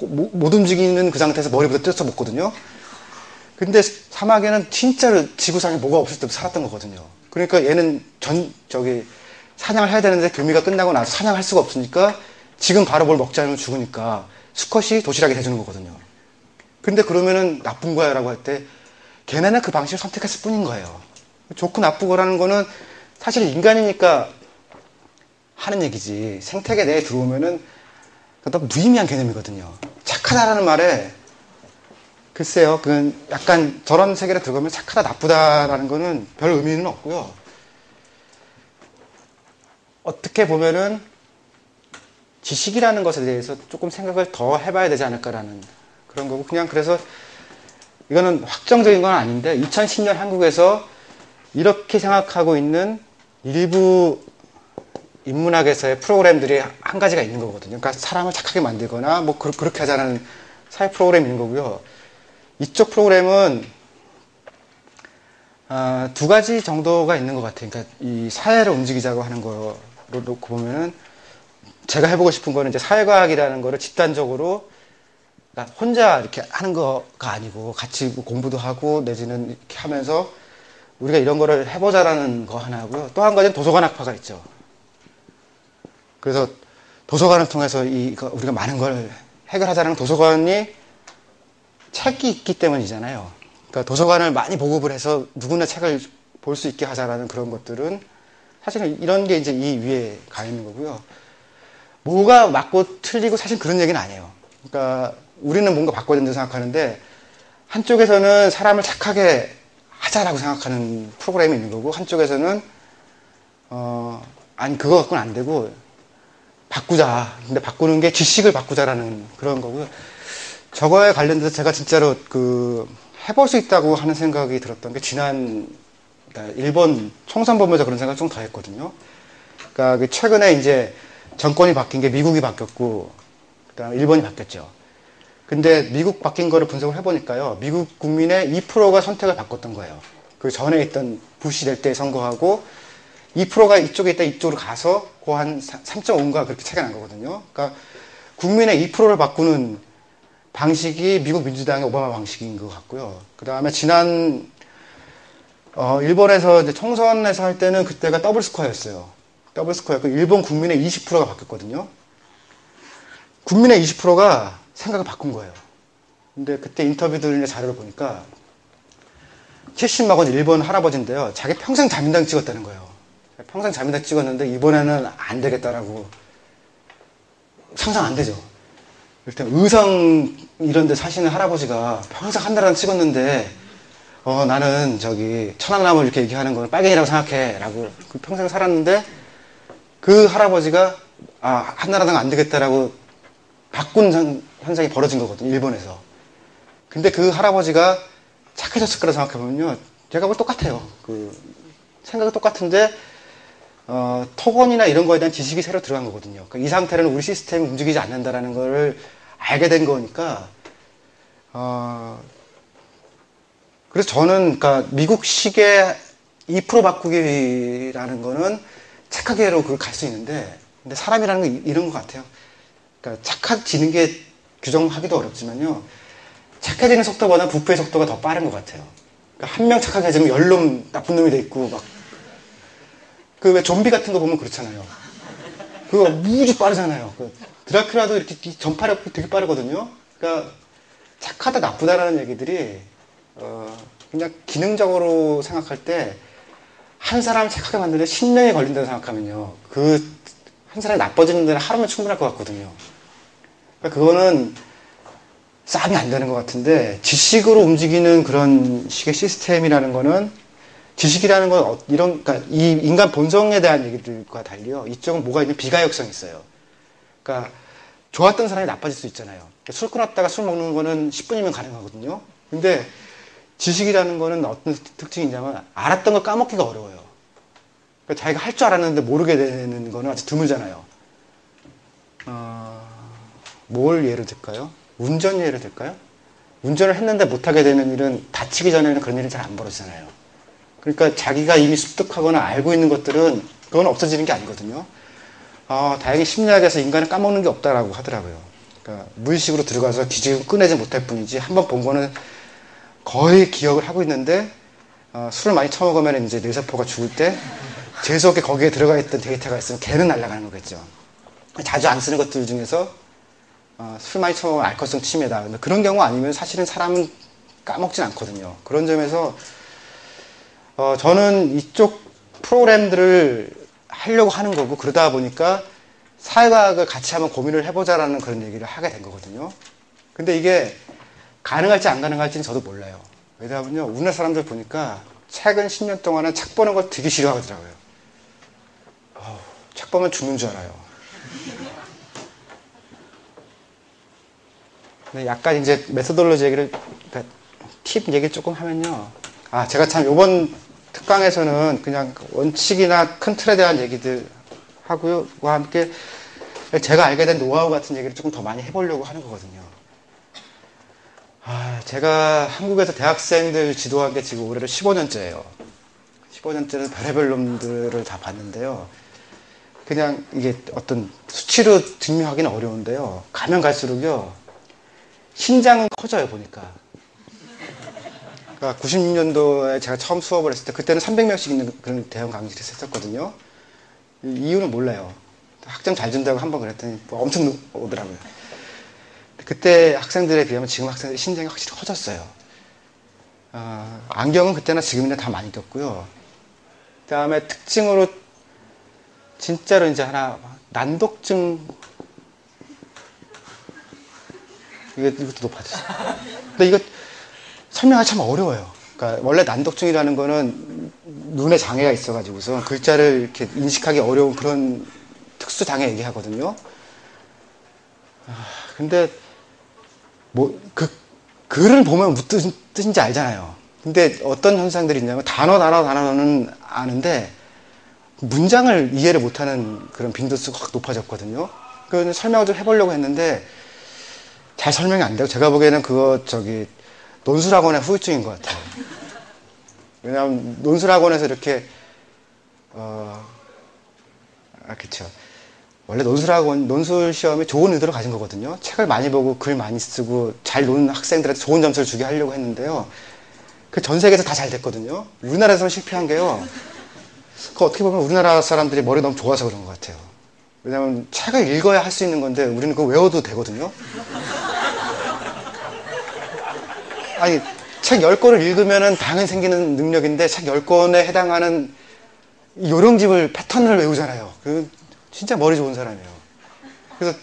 못 움직이는 그 상태에서 머리부터 뜯어 먹거든요. 근데 사막에는 진짜로 지구상에 뭐가 없을 때 살았던 거거든요. 그러니까 얘는 전, 저기, 사냥을 해야 되는데 교미가 끝나고 나서 사냥할 수가 없으니까 지금 바로 뭘 먹지 않으면 죽으니까 수컷이 도시락이 돼주는 거거든요. 근데 그러면은 나쁜 거야 라고 할 때 걔네는 그 방식을 선택했을 뿐인 거예요. 좋고 나쁘고라는 거는 사실 인간이니까 하는 얘기지 생태계 내에 들어오면은 너무 무의미한 개념이거든요. 착하다라는 말에 글쎄요, 그건 약간 저런 세계로 들어가면 착하다, 나쁘다라는 거는 별 의미는 없고요. 어떻게 보면은 지식이라는 것에 대해서 조금 생각을 더 해봐야 되지 않을까라는 그런 거고, 그냥 그래서 이거는 확정적인 건 아닌데, 2010년 한국에서 이렇게 생각하고 있는 일부 인문학에서의 프로그램들이 한 가지가 있는 거거든요. 그러니까 사람을 착하게 만들거나 뭐 그 렇게 하자는 사회 프로그램이 있는 거고요. 이쪽 프로그램은 어, 두 가지 정도가 있는 것 같아요. 그러니까 이 사회를 움직이자고 하는 거로 놓고 보면은 제가 해보고 싶은 거는 이제 사회과학이라는 거를 집단적으로 그러니까 혼자 이렇게 하는 거가 아니고 같이 뭐 공부도 하고 내지는 이렇게 하면서 우리가 이런 거를 해보자라는 거 하나고요. 또 한 가지는 도서관 학파가 있죠. 그래서 도서관을 통해서 이 우리가 많은 걸 해결하자는 도서관이 책이 있기 때문이잖아요. 그러니까 도서관을 많이 보급을 해서 누구나 책을 볼 수 있게 하자라는 그런 것들은 사실은 이런 게 이제 이 위에 가 있는 거고요. 뭐가 맞고 틀리고 사실 그런 얘기는 아니에요. 그러니까 우리는 뭔가 바꿔야 된다고 생각하는데 한쪽에서는 사람을 착하게 하자라고 생각하는 프로그램이 있는 거고 한쪽에서는 어 아니 그거 갖고는 안 되고 바꾸자. 근데 바꾸는 게 지식을 바꾸자라는 그런 거고요. 저거에 관련돼서 제가 진짜로 그 해볼 수 있다고 하는 생각이 들었던 게 지난 일본 총선 보면서 그런 생각 을 좀 더 했거든요. 그러니까 그 최근에 이제 정권이 바뀐 게 미국이 바뀌었고 그다음 일본이 바뀌었죠. 근데 미국 바뀐 거를 분석을 해보니까요. 미국 국민의 2%가 선택을 바꿨던 거예요. 그 전에 있던 부시 될 때 선거하고 2%가 이쪽에 있다 이쪽으로 가서 그한 3.5인가 그렇게 차이가 난 거거든요. 그러니까 국민의 2%를 바꾸는 방식이 미국 민주당의 오바마 방식인 것 같고요. 그 다음에 지난 어, 일본에서 이제 총선에서 할 때는 그때가 더블 스코어였어요. 더블 스코어였고 일본 국민의 20%가 바뀌었거든요. 국민의 20%가 생각을 바꾼 거예요. 근데 그때 인터뷰들이나 자료를 보니까 70막원 일본 할아버지인데요. 자기 평생 자민당 찍었다는 거예요. 평생 자민당 찍었는데 이번에는 안 되겠다라고. 상상 안 되죠. 일단 의성 이런 데 사시는 할아버지가 평생 한나라당 찍었는데 어 나는 저기 천안나무 이렇게 얘기하는 건 빨갱이라고 생각해. 라고 그 평생 살았는데 그 할아버지가 아 한나라당 안 되겠다라고 바꾼 현상이 벌어진 거거든요 일본에서. 근데 그 할아버지가 착해졌을 거라 생각해보면요 제가 볼 똑같아요. 그 생각이 똑같은데 어, 토건이나 이런 거에 대한 지식이 새로 들어간 거거든요. 그러니까 이 상태로는 우리 시스템이 움직이지 않는다라는 거를 알게 된 거니까, 어, 그래서 저는, 그러니까 미국식의 2% 바꾸기라는 거는 착하게로 그걸 갈 수 있는데, 근데 사람이라는 건 이런 것 같아요. 그러니까 착해지는 게 규정하기도 어렵지만요. 착해지는 속도보다 부패의 속도가 더 빠른 것 같아요. 그러니까 한 명 착하게지면 열 놈 나쁜 놈이 돼 있고, 막 그 왜 좀비 같은 거 보면 그렇잖아요. 그거 무지 빠르잖아요. 그 드라큘라도 이렇게 전파력이 되게 빠르거든요. 그러니까 착하다 나쁘다라는 얘기들이 어 그냥 기능적으로 생각할 때 한 사람을 착하게 만드는데 10년이 걸린다고 생각하면요. 그 한 사람이 나빠지는 데는 하루면 충분할 것 같거든요. 그러니까 그거는 싸움이 안 되는 것 같은데 지식으로 움직이는 그런 식의 시스템이라는 거는 지식이라는 건 어, 이런 그러니까 이 인간 본성에 대한 얘기들과 달리요. 이쪽은 뭐가 있는 비가역성이 있어요. 그러니까 좋았던 사람이 나빠질 수 있잖아요. 술 끊었다가 술 먹는 거는 10분이면 가능하거든요. 근데 지식이라는 거는 어떤 특징이 있냐면 알았던 걸 까먹기가 어려워요. 그러니까 자기가 할 줄 알았는데 모르게 되는 거는 아주 드물잖아요. 어, 뭘 예를 들까요? 운전 예를 들까요? 운전을 했는데 못하게 되는 일은 다치기 전에는 그런 일이 잘 안 벌어지잖아요. 그러니까 자기가 이미 습득하거나 알고 있는 것들은 그건 없어지는 게 아니거든요. 어, 다행히 심리학에서 인간을 까먹는 게 없다라고 하더라고요. 그러니까 무의식으로 들어가서 기질을 꺼내지 못할 뿐이지 한 번 본 거는 거의 기억을 하고 있는데 어, 술을 많이 처먹으면 이제 뇌세포가 죽을 때 재수없게 거기에 들어가 있던 데이터가 있으면 걔는 날아가는 거겠죠. 자주 안 쓰는 것들 중에서 어, 술 많이 처먹으면 알코올성 치매다. 그런 경우 아니면 사실은 사람은 까먹진 않거든요. 그런 점에서 어, 저는 이쪽 프로그램들을 하려고 하는 거고 그러다 보니까 사회과학을 같이 한번 고민을 해보자라는 그런 얘기를 하게 된 거거든요. 근데 이게 가능할지 안 가능할지는 저도 몰라요. 왜냐하면요, 우리나라 사람들 보니까 최근 10년 동안은 책 보는 걸 되게 싫어하더라고요. 어, 책 보면 죽는 줄 알아요. 근데 약간 이제 메소돌로지 얘기를, 그러니까 팁 얘기를 조금 하면요. 아, 제가 참 요번 특강에서는 그냥 원칙이나 큰 틀에 대한 얘기들 하고요. 와 함께 제가 알게 된 노하우 같은 얘기를 조금 더 많이 해보려고 하는 거거든요. 아, 제가 한국에서 대학생들 지도한 게 지금 올해로 15년째예요. 15년째는 별의별 놈들을 다 봤는데요. 그냥 이게 어떤 수치로 증명하기는 어려운데요. 가면 갈수록요, 신장은 커져요, 보니까. 그러니까 96년도에 제가 처음 수업을 했을 때, 그때는 300명씩 있는 그런 대형 강의실에서 했었거든요. 이유는 몰라요. 학점 잘 준다고 한 번 그랬더니 뭐 엄청 오더라고요. 그때 학생들에 비하면 지금 학생들이 신장이 확실히 커졌어요. 어, 안경은 그때나 지금이나 다 많이 꼈고요. 그 다음에 특징으로 진짜로 이제 하나 난독증 이것도 높아졌어. 근데 이거 설명하기 참 어려워요. 그러니까 원래 난독증이라는 거는 눈에 장애가 있어가지고서 글자를 이렇게 인식하기 어려운 그런 특수 장애 얘기하거든요. 아, 근데 뭐 그 글을 보면 무슨 뜻인지 알잖아요. 근데 어떤 현상들이 있냐면 단어 단어 단어는 아는데 문장을 이해를 못하는 그런 빈도수가 확 높아졌거든요. 그 설명을 좀 해보려고 했는데 잘 설명이 안 되고 제가 보기에는 그거 저기 논술학원의 후유증인 것 같아요. 왜냐하면 논술학원에서 이렇게 어, 아, 그쵸. 원래 논술학원, 논술 시험이 좋은 의도를 가진 거거든요. 책을 많이 보고 글 많이 쓰고 잘 노는 학생들한테 좋은 점수를 주게 하려고 했는데요. 그 전 세계에서 다 잘 됐거든요. 우리나라에서는 실패한 게요. 그 어떻게 보면 우리나라 사람들이 머리 너무 좋아서 그런 것 같아요. 왜냐하면 책을 읽어야 할 수 있는 건데 우리는 그거 외워도 되거든요. 아니, 책 10권을 읽으면 당연히 생기는 능력인데 책 10권에 해당하는 요령집을 패턴을 외우잖아요. 그 진짜 머리 좋은 사람이에요. 그래서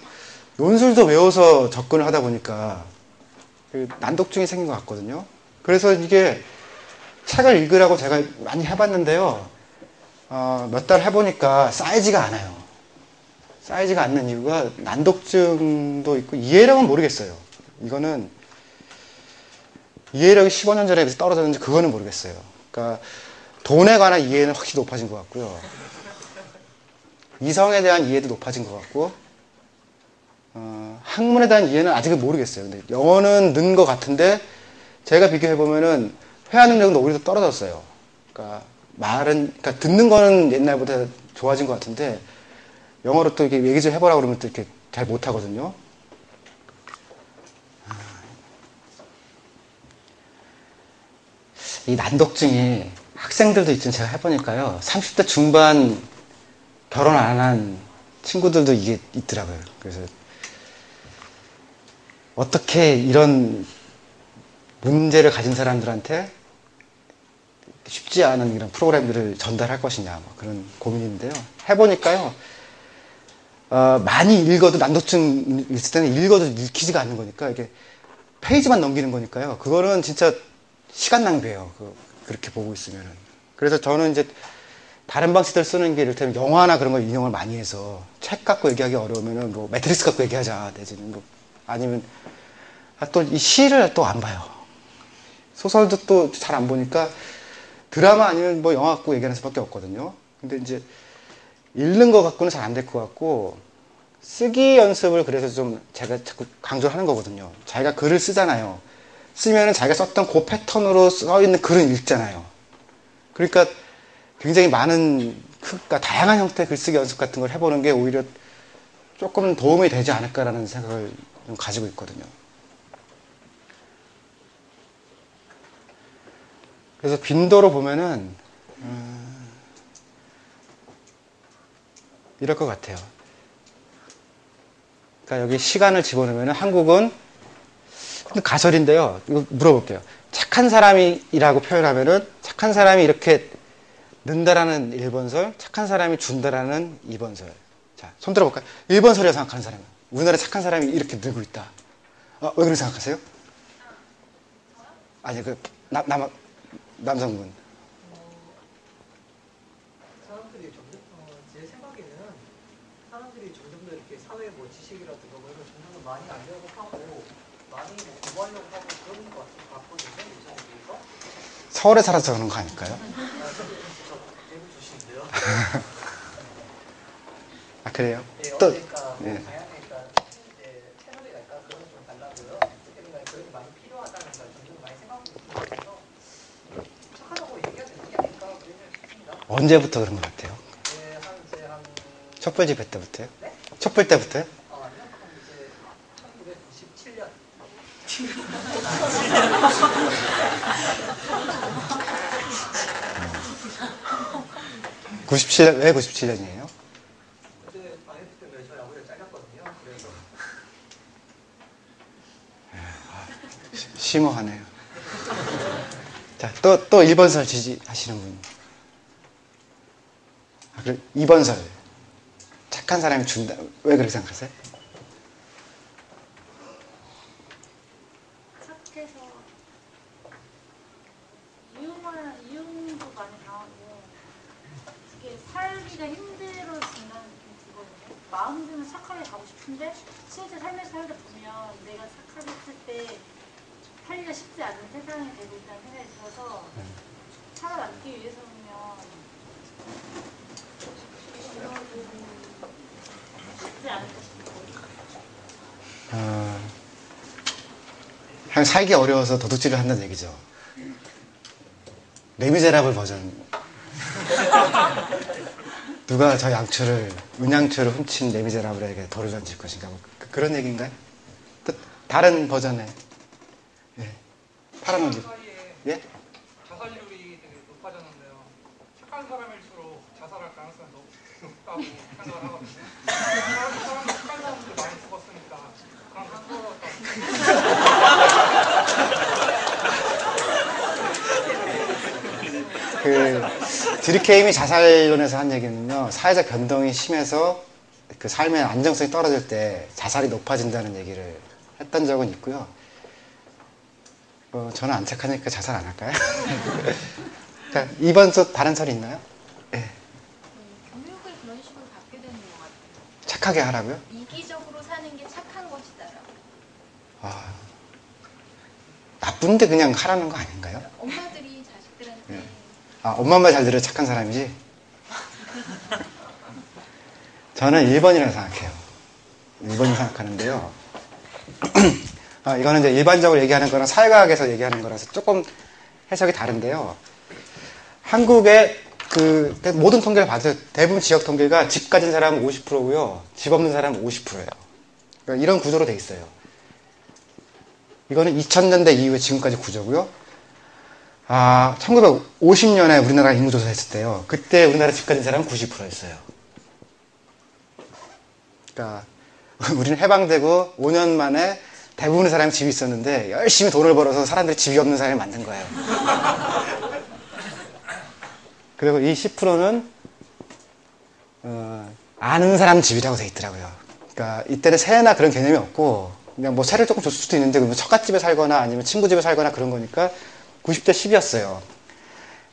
논술도 외워서 접근을 하다 보니까 그 난독증이 생긴 것 같거든요. 그래서 이게 책을 읽으라고 제가 많이 해봤는데요. 어, 몇 달 해보니까 쌓이지가 않아요. 쌓이지가 않는 이유가 난독증도 있고 이해력은 모르겠어요. 이거는 이해력이 15년 전에 비해서 떨어졌는지 그거는 모르겠어요. 그러니까 돈에 관한 이해는 확실히 높아진 것 같고요. 이성에 대한 이해도 높아진 것 같고 어, 학문에 대한 이해는 아직은 모르겠어요. 근데 영어는 는 것 같은데 제가 비교해 보면은 회화 능력은 오히려 떨어졌어요. 그러니까 말은 그러니까 듣는 거는 옛날보다 좋아진 것 같은데 영어로 또 이렇게 얘기 좀 해보라 그러면 또 이렇게 잘 못하거든요. 이 난독증이 학생들도 있지만 제가 해보니까요. 30대 중반 결혼 안 한 친구들도 이게 있더라고요. 그래서 어떻게 이런 문제를 가진 사람들한테 쉽지 않은 이런 프로그램들을 전달할 것이냐 뭐 그런 고민인데요. 해보니까요. 어, 많이 읽어도 난독증 있을 때는 읽어도 읽히지가 않는 거니까 이게 페이지만 넘기는 거니까요. 그거는 진짜 시간 낭비예요. 그, 그렇게 보고 있으면은. 그래서 저는 이제 다른 방식들 쓰는 게 이를테면 영화나 그런 걸 인용을 많이 해서 책 갖고 얘기하기 어려우면은 뭐 매트리스 갖고 얘기하자 내지는 뭐 아니면 아, 또 이 시를 또 안 봐요. 소설도 또 잘 안 보니까 드라마 아니면 뭐 영화 갖고 얘기하는 수밖에 없거든요. 근데 이제 읽는 거 갖고는 잘 안 될 것 같고 쓰기 연습을 그래서 좀 제가 자꾸 강조를 하는 거거든요. 자기가 글을 쓰잖아요. 쓰면은 자기가 썼던 그 패턴으로 써 있는 글은 읽잖아요. 그러니까 굉장히 많은 그러니까 다양한 형태의 글쓰기 연습 같은 걸 해보는 게 오히려 조금 도움이 되지 않을까라는 생각을 좀 가지고 있거든요. 그래서 빈도로 보면은 음, 이럴 것 같아요. 그러니까 여기 시간을 집어넣으면 한국은 가설인데요. 이거 물어볼게요. 착한 사람이라고 표현하면은 착한 사람이 이렇게 는다라는 1번설, 착한 사람이 준다라는 2번설. 자, 손 들어볼까요? 1번설이라고 생각하는 사람은 우리나라 착한 사람이 이렇게 늘고 있다. 어, 왜 그렇게 생각하세요? 아니, 그, 남, 남, 남성분. 다고 얘기해야 되는 게 아닐까 그런 생각이 듭니다. 언제부터 그런 것 같아요? 예, 한 이제 한 촛불 집회 때부터요? 네? 촛불 때부터요? 아, 아니요. 한 이제 1997년 (97년) 왜 97년이에요? 그때 IF 때문에 저희 아버지가 잘렸거든요. 그래서 심오하네요. 자, 또, 또 1번설 지지하시는 분. 아, 그래, 2번설. 착한 사람이 준다. 왜 그렇게 생각하세요? 착해서 이용을 이용도 많이 당하고 이게 살기가 힘들어진다는 느낌이 들거든요. 마음 들면 착하게 가고 싶은데 실제 삶에서 살다 보면 내가 착하게 했을 때 살기가 쉽지 않은 세상이 되고 있다는 생각이 들어서 살아남기 위해서는 쉽지 않을까 싶어요. 어, 그냥 살기 어려워서 도둑질을 한다는 얘기죠. 레미제라블 버전. 누가 저 양초를, 은양초를 훔친 레미제라블에게 돌을 던질 것인가. 뭐 그, 그런 얘기인가요? 또 다른 버전의 예. 파란 옷. 사이에 예? 자살률이 되게 높아졌는데요. 착한 사람일수록 자살할 가능성이 높, 높다고 생각을 하거든요. 사람, 사람, 착한 사람들이 많이 죽었으니까 그런 한거였다고 그 드리케임이 자살론에서 한 얘기는요 사회적 변동이 심해서 그 삶의 안정성이 떨어질 때 자살이 높아진다는 얘기를 했던 적은 있고요. 어, 저는 안 착하니까 자살 안 할까요? 자, 이번 또 다른 설이 있나요? 예, 교육을 그런 식으로 받게 되는 것 같아요. 착하게 하라고요? 이기적으로 사는 게 착한 것이다라고. 아, 나쁜데 그냥 하라는 거 아닌가요? 엄마들이. 아, 엄마 말 잘 들어 착한 사람이지? 저는 1번이라고 생각해요. 1번이라고 생각하는데요. 아, 이거는 이제 일반적으로 얘기하는 거랑 사회과학에서 얘기하는 거라서 조금 해석이 다른데요. 한국의 그 모든 통계를 봐도 대부분 지역 통계가 집 가진 사람은 50%고요. 집 없는 사람은 50%예요. 그러니까 이런 구조로 돼 있어요. 이거는 2000년대 이후에 지금까지 구조고요. 아, 1950년에 우리나라 인구조사 했을 때요. 그때 우리나라 집 가진 사람은 90%였어요. 그러니까 우리는 해방되고 5년 만에 대부분의 사람이 집이 있었는데 열심히 돈을 벌어서 사람들이 집이 없는 사람이 만든 거예요. 그리고 이 10%는 어, 아는 사람 집이라고 돼 있더라고요. 그러니까 이때는 세나 그런 개념이 없고 그냥 뭐 세를 조금 줬을 수도 있는데 그러면 처갓집에 살거나 아니면 친구 집에 살거나 그런 거니까 90대 10이었어요.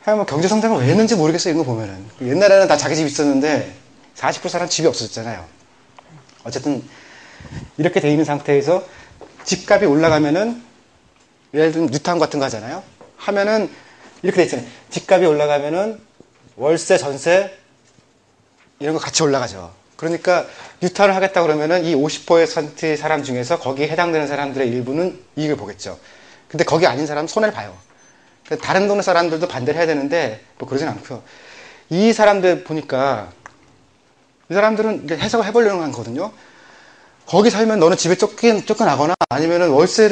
그냥 뭐 경제 성장을 왜 했는지 모르겠어요. 이거 보면은 옛날에는 다 자기 집 있었는데 40% 사람 집이 없었잖아요. 어쨌든 이렇게 돼 있는 상태에서 집값이 올라가면은 예를 들면 뉴타운 같은 거 하잖아요. 하면은 이렇게 돼 있잖아요. 집값이 올라가면은 월세, 전세 이런 거 같이 올라가죠. 그러니까 뉴타운을 하겠다 그러면은 이 50%의 사람 중에서 거기에 해당되는 사람들의 일부는 이익을 보겠죠. 근데 거기 아닌 사람은 손해를 봐요. 다른 동네 사람들도 반대를 해야 되는데 뭐 그러진 않고요. 이 사람들 보니까 이 사람들은 해석을 해보려고 한 거거든요. 거기 살면 너는 집에 쫓겨, 쫓겨나거나 아니면은 월세를